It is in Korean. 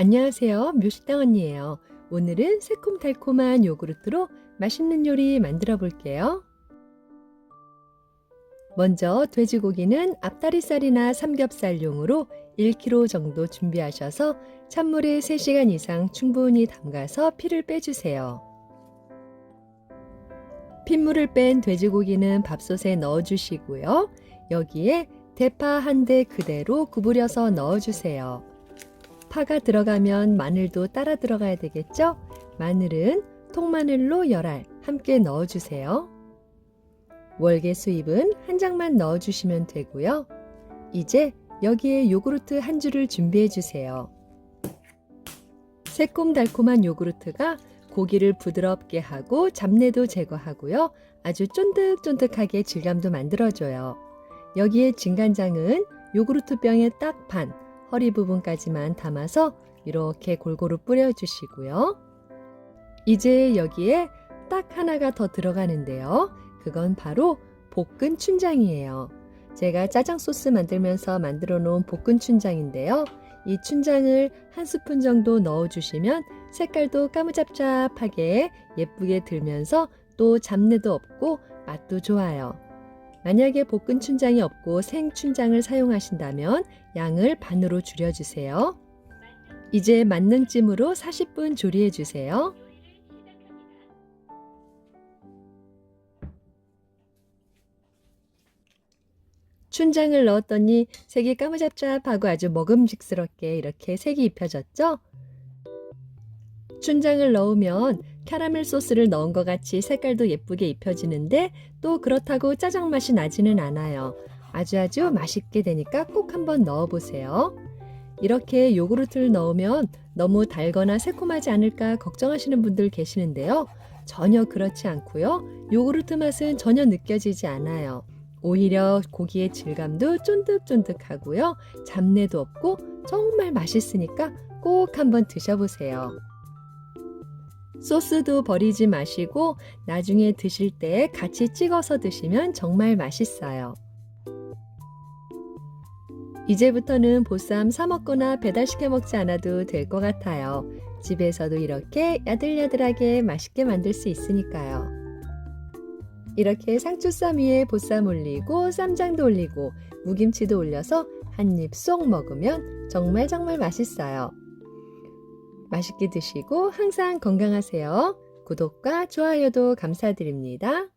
안녕하세요. 묘식당 언니예요. 오늘은 새콤달콤한 요구르트로 맛있는 요리 만들어 볼게요. 먼저 돼지고기는 앞다리살이나 삼겹살용으로 1kg 정도 준비하셔서 찬물에 3시간 이상 충분히 담가서 피를 빼주세요. 핏물을 뺀 돼지고기는 밥솥에 넣어주시고요. 여기에 대파 한 대 그대로 구부려서 넣어주세요. 파가 들어가면 마늘도 따라 들어가야 되겠죠? 마늘은 통마늘로 열알 함께 넣어주세요. 월계 수잎은 한 장만 넣어주시면 되고요. 이제 여기에 요구르트 한 줄을 준비해 주세요. 새콤달콤한 요구르트가 고기를 부드럽게 하고 잡내도 제거하고요. 아주 쫀득쫀득하게 질감도 만들어줘요. 여기에 진간장은 요구르트 병에 딱 반, 허리 부분까지만 담아서 이렇게 골고루 뿌려주시고요. 이제 여기에 딱 하나가 더 들어가는데요. 그건 바로 볶은 춘장이에요. 제가 짜장 소스 만들면서 만들어 놓은 볶은 춘장인데요. 이 춘장을 한 스푼 정도 넣어주시면 색깔도 까무잡잡하게 예쁘게 들면서 또 잡내도 없고 맛도 좋아요. 만약에 볶은 춘장이 없고 생 춘장을 사용하신다면 양을 반으로 줄여주세요. 이제 만능찜으로 40분 조리해 주세요. 춘장을 넣었더니 색이 까무잡잡하고 아주 먹음직스럽게 이렇게 색이 입혀졌죠? 춘장을 넣으면 캐러멜 소스를 넣은 것 같이 색깔도 예쁘게 입혀지는데 또 그렇다고 짜장 맛이 나지는 않아요. 아주 아주 맛있게 되니까 꼭 한번 넣어보세요. 이렇게 요구르트를 넣으면 너무 달거나 새콤하지 않을까 걱정하시는 분들 계시는데요. 전혀 그렇지 않고요. 요구르트 맛은 전혀 느껴지지 않아요. 오히려 고기의 질감도 쫀득쫀득하고요. 잡내도 없고 정말 맛있으니까 꼭 한번 드셔보세요. 소스도 버리지 마시고 나중에 드실 때 같이 찍어서 드시면 정말 맛있어요. 이제부터는 보쌈 사 먹거나 배달시켜 먹지 않아도 될 것 같아요. 집에서도 이렇게 야들야들하게 맛있게 만들 수 있으니까요. 이렇게 상추쌈 위에 보쌈 올리고 쌈장도 올리고 무김치도 올려서 한 입 쏙 먹으면 정말 정말 맛있어요. 맛있게 드시고 항상 건강하세요. 구독과 좋아요도 감사드립니다.